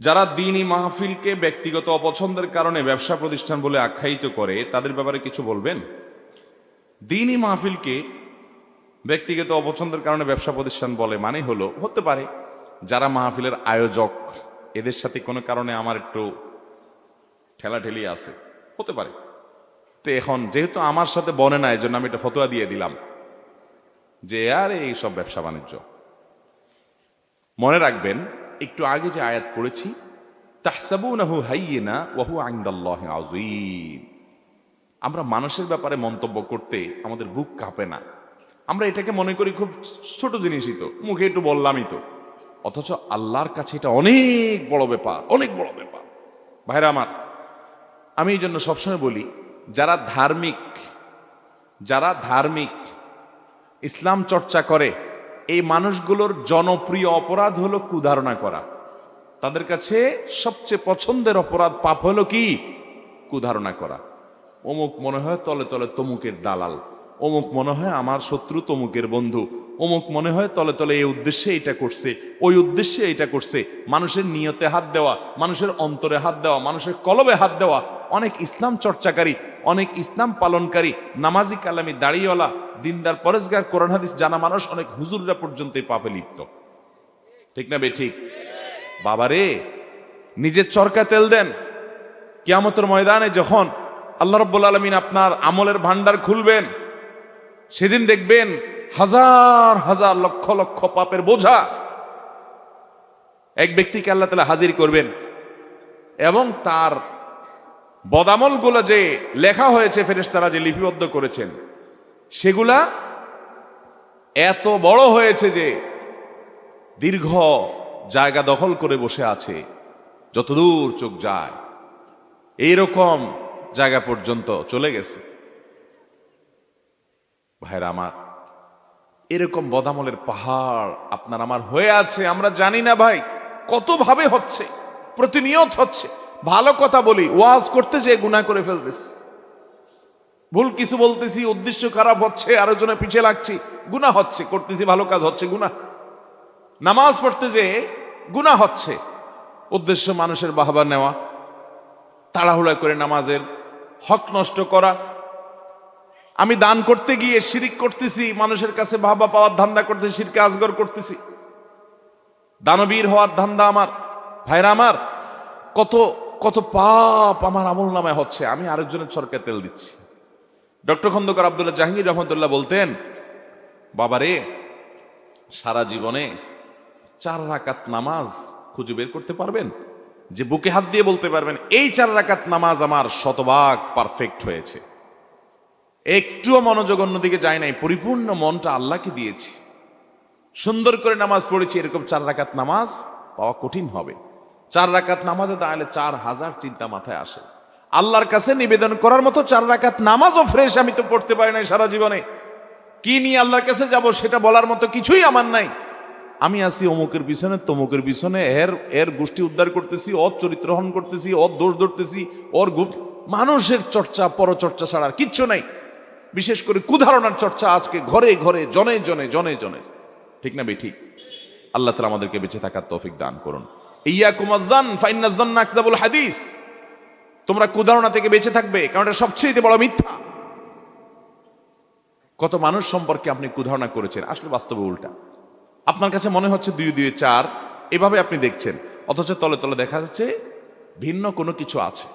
যারা দিনই মাহফিলকে ব্যক্তিগত অপছন্দের কারণে ব্যবসা প্রতিষ্ঠান বলে আখ্যায়িত করে, তাদের ব্যাপারে কিছু বলবেন? দিনই মাহফিলকে ব্যক্তিগত অপছন্দের কারণে ব্যবসা প্রতিষ্ঠান বলে মানে হলো, হতে পারে যারা মাহফিলের আয়োজক, এদের সাথে কোনো কারণে আমার একটু ঠেলাঠেলি আছে, হতে পারে। তো এখন যেহেতু আমার সাথে বনে না এই জন্য আমি এটা ফতোয়া দিয়ে দিলাম যে, আর এই সব ব্যবসা বাণিজ্য। মনে রাখবেন একটু আগে যে আয়াত পড়েছি, তাহসাবুনাহু হাইয়িনা ওয়াহু আইন্দাল্লাহি আযীম। আমরা মানুষের ব্যাপারে মন্তব্য করতে আমাদের বুক কাঁপে না। আমরা এটাকে মনে করি খুব ছোট জিনিসই তো, মুখে একটু বললামই তো। অথচ আল্লাহর কাছে এটা অনেক বড় ব্যাপার, অনেক বড় ব্যাপার। ভাইরা আমার, আমি এই জন্য সবসময় বলি, যারা ধার্মিক যারা ধার্মিক, ইসলাম চর্চা করে এই মানুষগুলোর জনপ্রিয় অপরাধ হলো কুধারণা করা। তাদের কাছে সবচেয়ে পছন্দের অপরাধ পাপ হলো কি? কুধারণা করা। অমুক মনে হয় তলে তলে তমুকের দালাল। অমুক মনে হয় আমার শত্রু তমুকের বন্ধু। অমুক মনে হয় তলে তলে এই উদ্দেশ্যে এটা করছে, ওই উদ্দেশ্যে এটা করছে। মানুষের নিয়তে হাত দেওয়া, মানুষের অন্তরে হাত দেওয়া, মানুষের কলবে হাত দেওয়া, অনেক ইসলাম চর্চাকারী, অনেক ইসলাম পালনকারী, নামাজি কালামি দাড়িওয়ালা, দিনদার পরেশগার কোরআন হাদিস জানা মানুষ, অনেক হুজুররা পর্যন্ত পাপে লিপ্ত। ঠিক না বে, ঠিক? বাবারে নিজের চরকা তেল দেন। কিয়ামতের ময়দানে যখন আল্লাহ রব্বুল আলমিন আপনার আমলের ভান্ডার খুলবেন, সেদিন দেখবেন হাজার হাজার, লক্ষ লক্ষ পাপের বোঝা। এক ব্যক্তিকে আল্লাহ তালা হাজির করবেন। এবং তার বদামলগুলো যে লেখা হয়েছে, ফেরেশতারা যে লিপিবদ্ধ করেছেন, সেগুলা এত বড় হয়েছে যে দীর্ঘ জায়গা দখল করে বসে আছে, যতদূর চোখ যায়। এইরকম জায়গা পর্যন্ত চলে গেছে। ভাইরা আমার এরকম বদামলের পাহাড় আপনার আমার হয়ে আছে, আমরা জানি না ভাই। কতভাবে হচ্ছে, প্রতিনিয়ত হচ্ছে। ভালো কথা বলি, ওয়াজ করতে যে গুণা করে ফেলতেস ভুল কিছু বলতেছি, উদ্দেশ্য খারাপ হচ্ছে আরও জনে পিছিয়ে লাগছি গুণা হচ্ছে, করতেছি ভালো কাজ হচ্ছে গুণা নামাজ পড়তে যে গুণা হচ্ছে, উদ্দেশ্য মানুষের বাহবা নেওয়া, তাড়াহুড়া করে নামাজের হক নষ্ট করা আমি দান করতে গিয়ে শিরিক করতেছি, মানুষের কাছে বাহবা পাওয়ার ধান্দা করতেছি শিরকে আজগর করতেছি। দানবীর হওয়ার ধান্দা আমার, ভাইরা আমার, কত কত পাপ আমার আমল নামায় হচ্ছে। আমি আরেকজনের সরকার তেল দিচ্ছি। ডক্টর খন্দকার আবদুল্লাহ জাহাঙ্গীর রহমতুল্লাহ বলতেন, বাবারে, সারা জীবনে চার রাকাত নামাজ খুঁজে বের করতে পারবেন? যে বুকে হাত দিয়ে বলতে পারবেন, এই চার রাকাত নামাজ আমার শতভাগ পারফেক্ট হয়েছে। একটুও মনোযোগ অন্যদিকে যায় নাই, পরিপূর্ণ মনটা আল্লাহকে দিয়েছি। সুন্দর করে নামাজ পড়েছি, এরকম চার রাকাত নামাজ পাওয়া কঠিন হবে। চার রাকাত নামাজে দাঁড়ালে চার হাজার চিন্তা মাথায় আসে। আল্লাহর কাছে নিবেদন করার মতো চার রাকাত নামাজও ফ্রেশ আমি তো পড়তে পারি নাই সারা জীবনে। কি নিয়ে আল্লাহর কাছে যাব সেটা বলার মতো কিছুই আমার নাই। আমি আছি অমুকের পিছনে, তমুকের পিছনে, এর এর গোষ্ঠী উদ্ধার করতেছি, ওর চরিত্র হরণ করতেছি, ওর দোষ ধরতেছি, ওর গুপ মানুষের চর্চা, পরচর্চা ছাড়া আর কিচ্ছু নাই। বিশেষ করে কুধারণার চর্চা আজকে ঘরে ঘরে, জনে জনে জনে জনে। ঠিক না বে ঠিক। আল্লাহ তালা আমাদেরকে বেঁচে থাকার তৌফিক দান করুন। ইয়া কুমাজান হাদিস। তোমরা কুধারণা থেকে বেঁচে থাকবে, কারণ এটা সবচেয়ে বড় মিথ্যা। কত মানুষ সম্পর্কে আপনি কুধারণা করেছেন, আসলে বাস্তবে উল্টা। আপনার কাছে মনে হচ্ছে দুই দুই, চার, এভাবে আপনি দেখছেন, অথচ তলে তলে দেখা যাচ্ছে ভিন্ন কোনো কিছু আছে।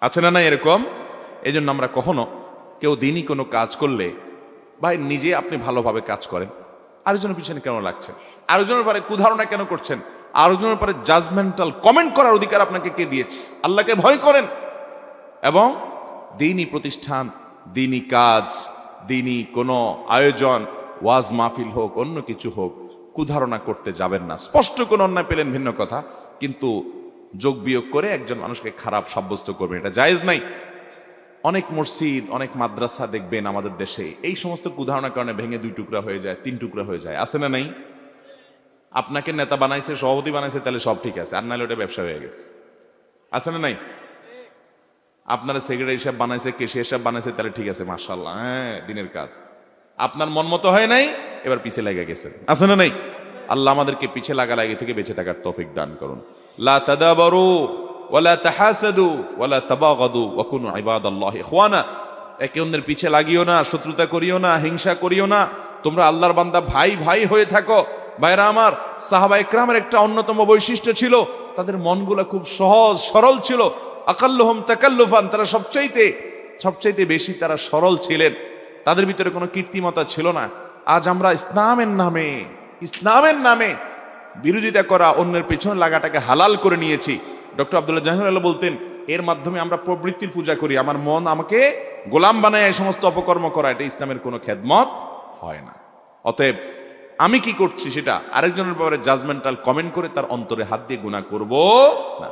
আছে না না এরকম? এই জন্য আমরা কখনো কেউ দিনই কোনো কাজ করলে ভাই নিজে আপনি ভালোভাবে কাজ করেন। আরেকজনের পিছনে কেন লাগছেন? আরেকজনের পরে কুধারণা কেন করছেন? আরেকজনের পরে জাজমেন্টাল কমেন্ট করার অধিকার আপনাকে কে দিয়েছে? আল্লাহকে ভয় করেন। এবং দিনই প্রতিষ্ঠান, দিনই কাজ, দিনই কোনো আয়োজন, ওয়াজ মাহফিল হোক, অন্য কিছু হোক, কুধারণা করতে যাবেন না। স্পষ্ট কোনো অন্যায় পেলেন, ভিন্ন কথা। কিন্তু যোগ বিয়োগ করে একজন মানুষকে খারাপ সাব্যস্ত করবেন, এটা জায়েজ নাই। অনেক মসজিদ, অনেক মাদ্রাসা দেখবেন আমাদের দেশে। এই সমস্ত কুধারণার কারণে ভেঙে দুই টুকরা হয়ে যায়, তিন টুকরা হয়ে যায়। আছে না নাই? আপনাকে নেতা বানাইছে, সভাপতি বানাইছে, তাহলে সব ঠিক আছে। আর নাহলে ওটা ব্যবসা হয়ে গেছে। আছে না নাই? আপনারা সেক্রেটারি হিসাব বানাইছে, কেশিয়ার হিসাব বানাইছে, তাহলে ঠিক আছে মার্শাল্লাহ হ্যাঁ দিনের কাজ। আপনার মন মতো হয় নাই, এবার পিছে লেগে গেছে আছে না নাই? আল্লাহ আমাদেরকে পিছে লাগা লাগে থেকে বেঁচে থাকার তৌফিক দান করুন। লা তাদাবারু ওয়ালা তাহাসাদু, ওয়ালা তাবাগাদু, ওয়া কুনু ইবাদাল্লাহি ইখওয়ানা। একে অন্যের পিছে লাগিও না, শত্রুতা করিও না, হিংসা করিও না। তোমরা আল্লাহর বান্দা ভাই ভাই হয়ে থাকো। ভাইরা আমার, সাহাবা ইকরামের একটা অন্যতম বৈশিষ্ট্য ছিল, তাদের মনগুলো খুব সহজ, সরল ছিল। আকাল্লুহম তাকাল্লুফান, তারা সবচাইতে সবচাইতে বেশি তারা সরল ছিলেন। তাদের ভিতরে কোনো কীর্তিমতা ছিল না। আজ আমরা ইসলামের নামে ইসলামের নামে বিরোধিতা করা অন্যের পেছনে লাগাটাকে হালাল করে নিয়েছি। ডক্টর আবদুল্লাহ জাহির আল্লাহ বলতেন, এর মাধ্যমে আমরা প্রবৃত্তির পূজা করি। আমার মন আমাকে গোলাম বানায় এই সমস্ত অপকর্ম করা। এটা ইসলামের কোনো খেদমত হয় না। অতএব আমি কি করছি সেটা আরেকজনের ব্যাপারে জাজমেন্টাল কমেন্ট করে তার অন্তরে হাত দিয়ে গুণা করব না।